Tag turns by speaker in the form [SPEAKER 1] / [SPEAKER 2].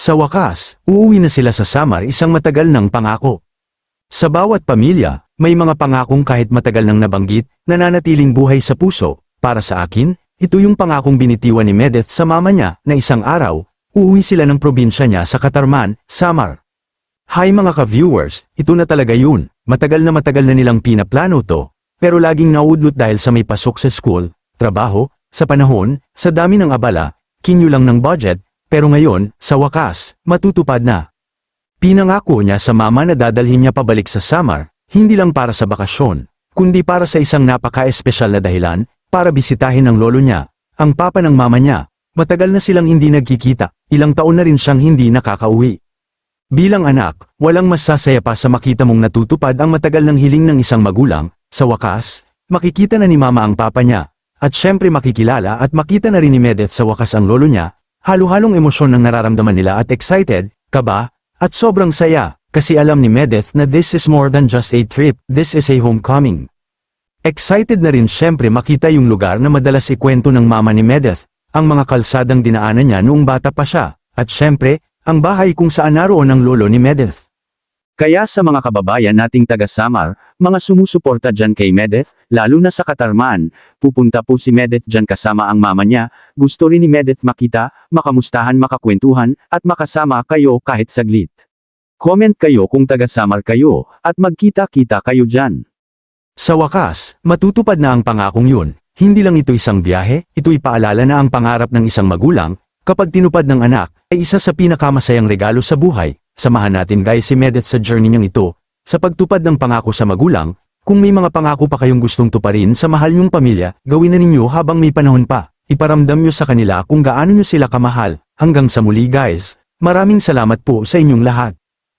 [SPEAKER 1] Sa wakas, uuwi na sila sa Samar isang matagal ng pangako. Sa bawat pamilya, may mga pangakong kahit matagal nang nabanggit, nananatiling buhay sa puso. Para sa akin, ito yung pangakong binitiwan ni Medeth sa mama niya na isang araw, uuwi sila ng probinsya niya sa Katarman, Samar. Hi mga ka-viewers, ito na talaga yun. Matagal na matagal na nilang pinaplano to, pero laging naudlot dahil sa may pasok sa school, trabaho, sa panahon, sa dami ng abala, kinyo lang ng budget, pero ngayon, sa wakas, matutupad na. Pinangako niya sa mama na dadalhin niya pabalik sa Samar, hindi lang para sa bakasyon, kundi para sa isang napaka-espesyal na dahilan, para bisitahin ng lolo niya, ang papa ng mama niya. Matagal na silang hindi nagkikita, ilang taon na rin siyang hindi nakakauwi. Bilang anak, walang masasaya pa sa makita mong natutupad ang matagal ng hiling ng isang magulang, sa wakas, makikita na ni mama ang papa niya, at syempre makikilala at makita na rin ni Medeth sa wakas ang lolo niya, halo-halong emosyon ng nararamdaman nila at excited, kaba, at sobrang saya, kasi alam ni Medeth na this is more than just a trip, this is a homecoming. Excited na rin syempre makita yung lugar na madalas ikwento ng mama ni Medeth, ang mga kalsadang dinaanan niya noong bata pa siya, at syempre, ang bahay kung saan naroon ang lolo ni Medeth. Kaya sa mga kababayan nating taga-Samar, mga sumusuporta dyan kay Medeth, lalo na sa Katarman, pupunta po si Medeth dyan kasama ang mama niya, gusto rin ni Medeth makita, makamustahan makakwentuhan, at makasama kayo kahit saglit. Comment kayo kung taga-Samar kayo, at magkita-kita kayo dyan. Sa wakas, matutupad na ang pangakong yun. Hindi lang ito isang biyahe, ito'y paalala na ang pangarap ng isang magulang, kapag tinupad ng anak, ay isa sa pinakamasayang regalo sa buhay. Samahan natin guys si Medeth sa journey niyang ito, sa pagtupad ng pangako sa magulang, kung may mga pangako pa kayong gustong tuparin sa mahal niyong pamilya, gawin na ninyo habang may panahon pa. Iparamdam niyo sa kanila kung gaano niyo sila kamahal. Hanggang sa muli guys, maraming salamat po sa inyong lahat.